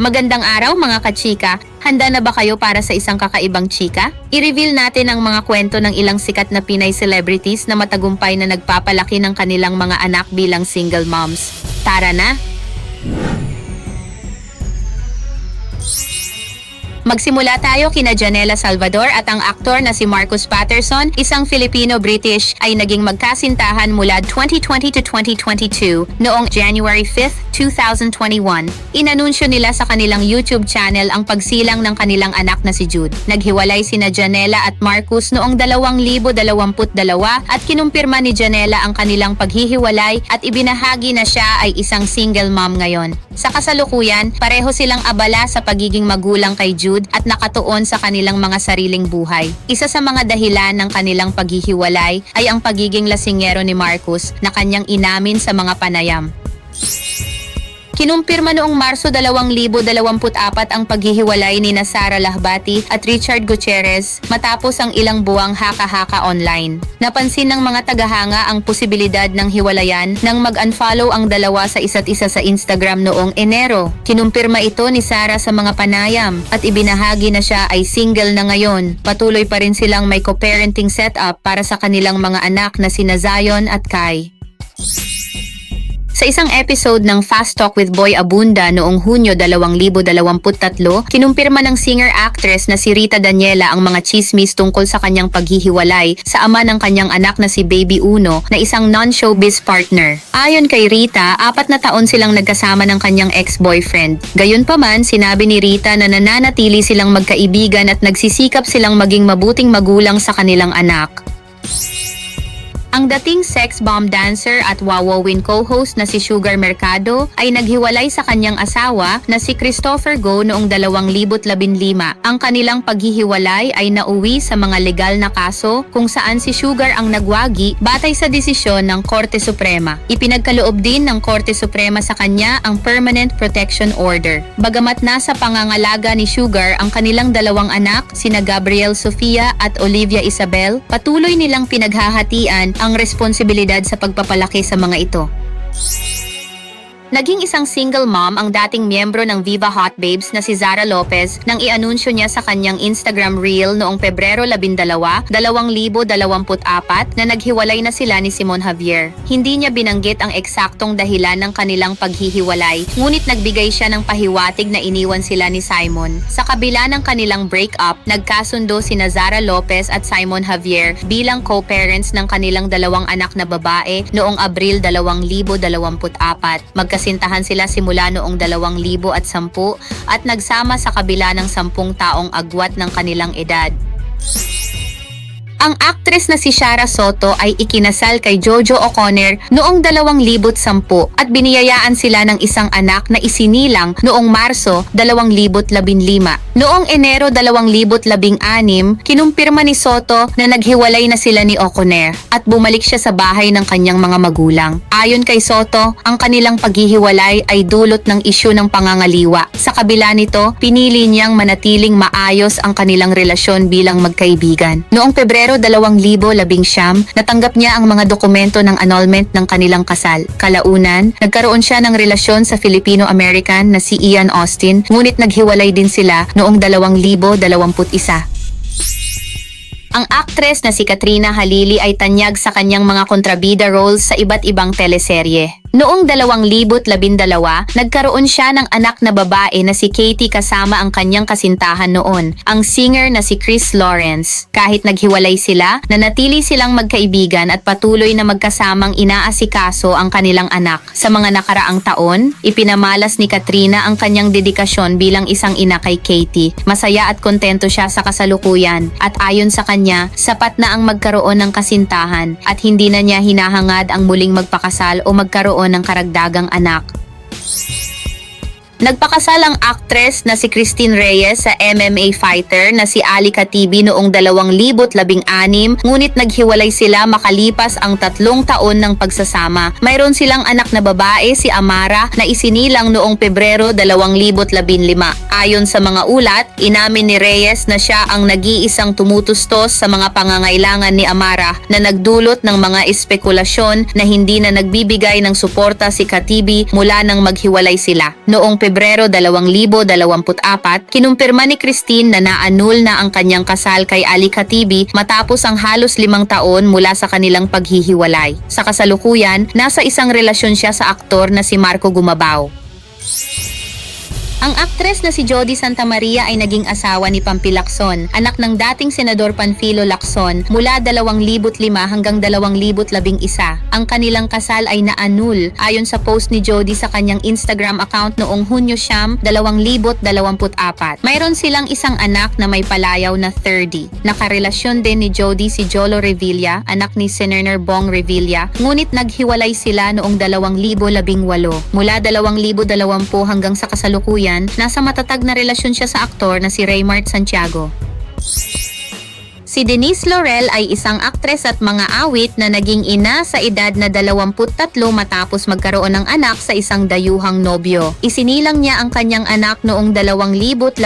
Magandang araw mga kachika. Handa na ba kayo para sa isang kakaibang chika? I-reveal natin ang mga kwento ng ilang sikat na Pinay celebrities na matagumpay na nagpapalaki ng kanilang mga anak bilang single moms. Tara na! Magsimula tayo kina Janela Salvador at ang aktor na si Marcus Patterson, isang Filipino-British, ay naging magkasintahan mula 2020 to 2022 noong January 5, 2021. Inanunsyo nila sa kanilang YouTube channel ang pagsilang ng kanilang anak na si Jude. Naghiwalay sina Janela at Marcus noong 2022 at kinumpirma ni Janela ang kanilang paghihiwalay at ibinahagi na siya ay isang single mom ngayon. Sa kasalukuyan, pareho silang abala sa pagiging magulang kay Jude at nakatuon sa kanilang mga sariling buhay. Isa sa mga dahilan ng kanilang paghihiwalay ay ang pagiging lasingero ni Marcus na kanyang inamin sa mga panayam. Kinumpirma noong Marso 2024 ang paghihiwalay ni na Sara Lahbati at Richard Gutierrez matapos ang ilang buwang haka-haka online. Napansin ng mga tagahanga ang posibilidad ng hiwalayan nang mag-unfollow ang dalawa sa isa't isa sa Instagram noong Enero. Kinumpirma ito ni Sara sa mga panayam at ibinahagi na siya ay single na ngayon. Patuloy pa rin silang may co-parenting setup para sa kanilang mga anak na sina Zion at Kai. Sa isang episode ng Fast Talk with Boy Abunda noong Hunyo 2023, kinumpirma ng singer-actress na si Rita Daniela ang mga chismis tungkol sa kanyang paghihiwalay sa ama ng kanyang anak na si Baby Uno na isang non-showbiz partner. Ayon kay Rita, apat na taon silang nagkasama ng kanyang ex-boyfriend. Gayunpaman, sinabi ni Rita na nananatili silang magkaibigan at nagsisikap silang maging mabuting magulang sa kanilang anak. Ang dating sex bomb dancer at Wawowin co-host na si Sugar Mercado ay naghiwalay sa kanyang asawa na si Christopher Go noong 2015. Ang kanilang paghihiwalay ay nauwi sa mga legal na kaso kung saan si Sugar ang nagwagi batay sa desisyon ng Korte Suprema. Ipinagkaloob din ng Korte Suprema sa kanya ang Permanent Protection Order. Bagamat nasa pangangalaga ni Sugar ang kanilang dalawang anak, sina Gabriel Sofia at Olivia Isabel, patuloy nilang pinaghahatian ang responsibilidad sa pagpapalaki sa mga ito. Naging isang single mom ang dating miyembro ng Viva Hot Babes na si Zara Lopez nang ianunsyo niya sa kanyang Instagram reel noong Pebrero 12, 2024 na naghiwalay na sila ni Simon Javier. Hindi niya binanggit ang eksaktong dahilan ng kanilang paghihiwalay, ngunit nagbigay siya ng pahiwatig na iniwan sila ni Simon. Sa kabila ng kanilang breakup, nagkasundo sina Zara Lopez at Simon Javier bilang co-parents ng kanilang dalawang anak na babae noong Abril 2024. Magkasintahan sila simula noong 2010 at nagsama sa kabila ng 10 taong agwat ng kanilang edad. Ang aktres na si Shara Soto ay ikinasal kay Jojo O'Connor noong 2010 at biniyayaan sila ng isang anak na isinilang noong Marso 2015. Noong Enero 2016, kinumpirma ni Soto na naghiwalay na sila ni O'Connor at bumalik siya sa bahay ng kanyang mga magulang. Ayon kay Soto, ang kanilang paghihiwalay ay dulot ng isyu ng pangangaliwa. Sa kabila nito, pinili niyang manatiling maayos ang kanilang relasyon bilang magkaibigan. Noong Pebrero 2019, natanggap niya ang mga dokumento ng annulment ng kanilang kasal. Kalaunan, nagkaroon siya ng relasyon sa Filipino-American na si Ian Austin, ngunit naghiwalay din sila noong 2021. Ang aktres na si Katrina Halili ay tanyag sa kanyang mga kontrabida roles sa iba't ibang teleserye. Noong 2012, nagkaroon siya ng anak na babae na si Katie kasama ang kanyang kasintahan noon, ang singer na si Chris Lawrence. Kahit naghiwalay sila, nanatili silang magkaibigan at patuloy na magkasamang inaasikaso ang kanilang anak. Sa mga nakaraang taon, ipinamalas ni Katrina ang kanyang dedikasyon bilang isang ina kay Katie. Masaya at kontento siya sa kasalukuyan at ayon sa kanya, sapat na ang magkaroon ng kasintahan at hindi na niya hinahangad ang muling magpakasal o magkaroon ng karagdagang anak. Nagpakasal ang actress na si Christine Reyes sa MMA fighter na si Ali Katibi noong 2016 ngunit naghiwalay sila makalipas ang tatlong taon ng pagsasama. Mayroon silang anak na babae si Amara na isinilang noong Pebrero 2015. Ayon sa mga ulat, inamin ni Reyes na siya ang nag-iisang tumutustos sa mga pangangailangan ni Amara na nagdulot ng mga espekulasyon na hindi na nagbibigay ng suporta si Katibi mula nang maghiwalay sila. Noong Pebrero 2024, kinumpirma ni Christine na naanul na ang kanyang kasal kay Ali Khatibi matapos ang halos limang taon mula sa kanilang paghihiwalay. Sa kasalukuyan, nasa isang relasyon siya sa aktor na si Marco Gumabao. Ang aktres na si Jody Santa Maria ay naging asawa ni Pampi Lacson, anak ng dating Senador Panfilo Lacson mula 2005 hanggang 2011. Ang kanilang kasal ay naanul ayon sa post ni Jody sa kanyang Instagram account noong Hunyo Siyam 2024. Mayroon silang isang anak na may palayaw na 30. Nakarelasyon din ni Jody si Jolo Revilla, anak ni Senator Bong Revilla, ngunit naghiwalay sila noong 2018. Mula 2020 hanggang sa kasalukuyan, nasa matatag na relasyon siya sa aktor na si Raymart Santiago. Si Denise Laurel ay isang aktres at mga awit na naging ina sa edad na 23 matapos magkaroon ng anak sa isang dayuhang nobyo. Isinilang niya ang kanyang anak noong 2011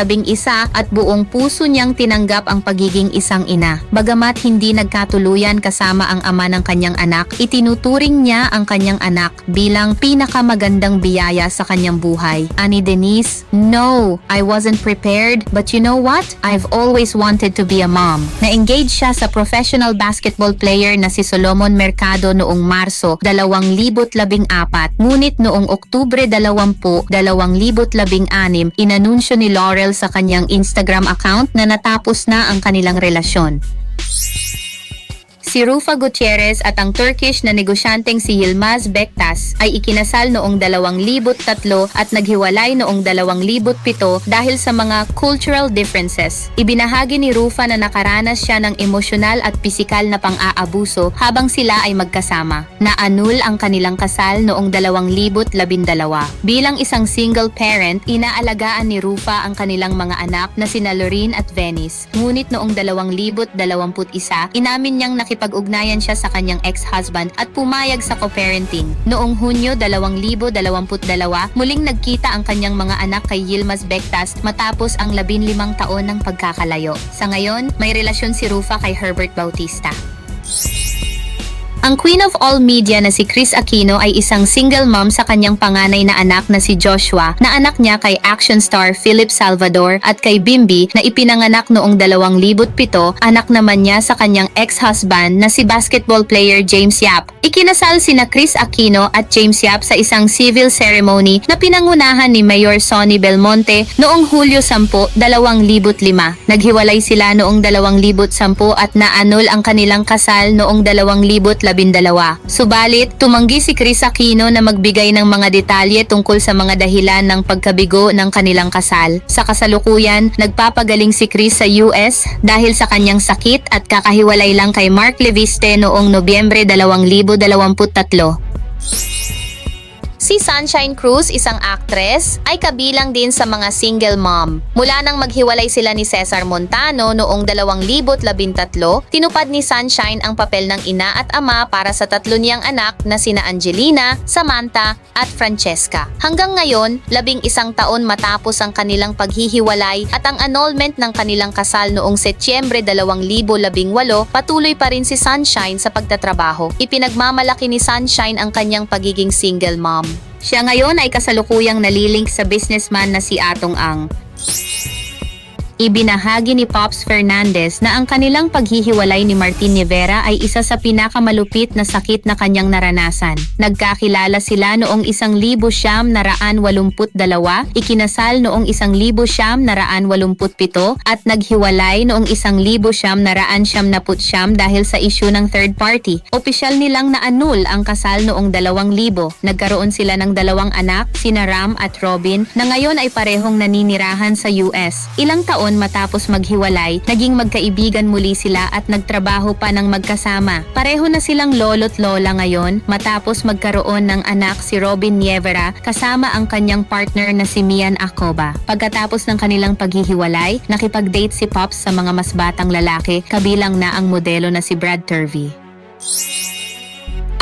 at buong puso niyang tinanggap ang pagiging isang ina. Bagamat hindi nagkatuluyan kasama ang ama ng kanyang anak, itinuturing niya ang kanyang anak bilang pinakamagandang biyaya sa kanyang buhay. Ani Denise, No, I wasn't prepared, but you know what? I've always wanted to be a mom. Na-engage siya sa professional basketball player na si Solomon Mercado noong Marso 2014, ngunit noong Oktubre 20, 2016, inanunsyo ni Laurel sa kanyang Instagram account na natapos na ang kanilang relasyon. Si Rufa Gutierrez at ang Turkish na negosyanteng si Yilmaz Bektas ay ikinasal noong 2003 at naghiwalay noong 2007 dahil sa mga cultural differences. Ibinahagi ni Rufa na nakaranas siya ng emosyonal at pisikal na pang-aabuso habang sila ay magkasama. Naanul ang kanilang kasal noong 2012. Bilang isang single parent, inaalagaan ni Rufa ang kanilang mga anak na sina Lorene at Venice. Ngunit noong 2021, inamin niyang nakipag-ugnayan siya sa kanyang ex-husband at pumayag sa co-parenting. Noong Hunyo 2022, muling nagkita ang kanyang mga anak kay Yilmaz Bektas matapos ang 15 taon ng pagkakalayo. Sa ngayon, may relasyon si Rufa kay Herbert Bautista. Ang Queen of All Media na si Chris Aquino ay isang single mom sa kanyang panganay na anak na si Joshua na anak niya kay action star Philip Salvador at kay Bimbi na ipinanganak noong 2007, anak naman niya sa kanyang ex-husband na si basketball player James Yap. Ikinasal sina Chris Aquino at James Yap sa isang civil ceremony na pinangunahan ni Mayor Sonny Belmonte noong Hulyo 10, 2005. Naghiwalay sila noong 2010 at naanol ang kanilang kasal noong 2012. Subalit, tumanggi si Chris Aquino na magbigay ng mga detalye tungkol sa mga dahilan ng pagkabigo ng kanilang kasal. Sa kasalukuyan, nagpapagaling si Chris sa US dahil sa kanyang sakit at kakahiwalay lang kay Mark Leviste noong Nobyembre 2023. Si Sunshine Cruz, isang actress, ay kabilang din sa mga single mom. Mula nang maghiwalay sila ni Cesar Montano noong 2013, tinupad ni Sunshine ang papel ng ina at ama para sa tatlo niyang anak na sina Angelina, Samantha at Francesca. Hanggang ngayon, labing isang taon matapos ang kanilang paghihiwalay at ang annulment ng kanilang kasal noong Setyembre 2018, patuloy pa rin si Sunshine sa pagtatrabaho. Ipinagmamalaki ni Sunshine ang kanyang pagiging single mom. Siya ngayon ay kasalukuyang nalilink sa businessman na si Atong Ang. Ibinahagi ni Pops Fernandez na ang kanilang paghihiwalay ni Martin Rivera ay isa sa pinakamalupit na sakit na kanyang naranasan. Nagkakilala sila noong isang libo siyam na raan walumput dalawa, ikinasal noong isang libo siyam na raan walumput pito, at naghiwalay noong isang libo siyam na raan siyam naput siyam dahil sa isyu ng third party. Opisyal nilang naanul ang kasal noong dalawang libo. Nagkaroon sila ng dalawang anak, sina Ram at Robin, na ngayon ay parehong naninirahan sa US. Ilang taon matapos maghiwalay, naging magkaibigan muli sila at nagtrabaho pa ng magkasama. Pareho na silang lolo't lola ngayon matapos magkaroon ng anak si Robin Nievera kasama ang kanyang partner na si Mian Acoba. Pagkatapos ng kanilang paghihiwalay, nakipag-date si Pops sa mga mas batang lalaki kabilang na ang modelo na si Brad Turvey.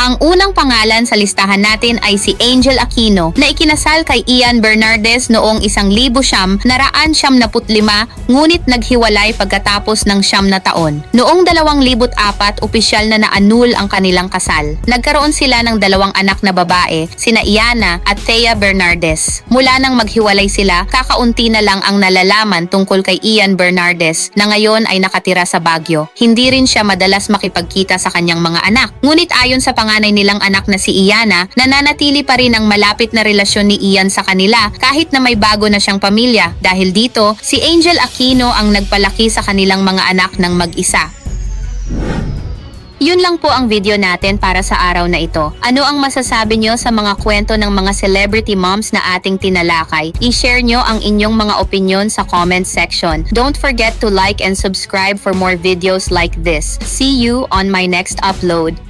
Ang unang pangalan sa listahan natin ay si Angel Aquino na ikinasal kay Ian Bernardes noong isang libo siyam naraan siyam na putlima ngunit naghiwalay pagkatapos ng siyam na taon. Noong dalawang libot apat, opisyal na naanul ang kanilang kasal. Nagkaroon sila ng dalawang anak na babae, sina Iana at Thea Bernardes. Mula nang maghiwalay sila, kakaunti na lang ang nalalaman tungkol kay Ian Bernardes na ngayon ay nakatira sa Baguio. Hindi rin siya madalas makipagkita sa kanyang mga anak. Ngunit ayon sa panganay nilang anak na si Iana, nananatili pa rin ang malapit na relasyon ni Ian sa kanila kahit na may bago na siyang pamilya. Dahil dito, si Angel Aquino ang nagpalaki sa kanilang mga anak ng mag-isa. Yun lang po ang video natin para sa araw na ito. Ano ang masasabi nyo sa mga kwento ng mga celebrity moms na ating tinalakay? I-share nyo ang inyong mga opinion sa comment section. Don't forget to like and subscribe for more videos like this. See you on my next upload.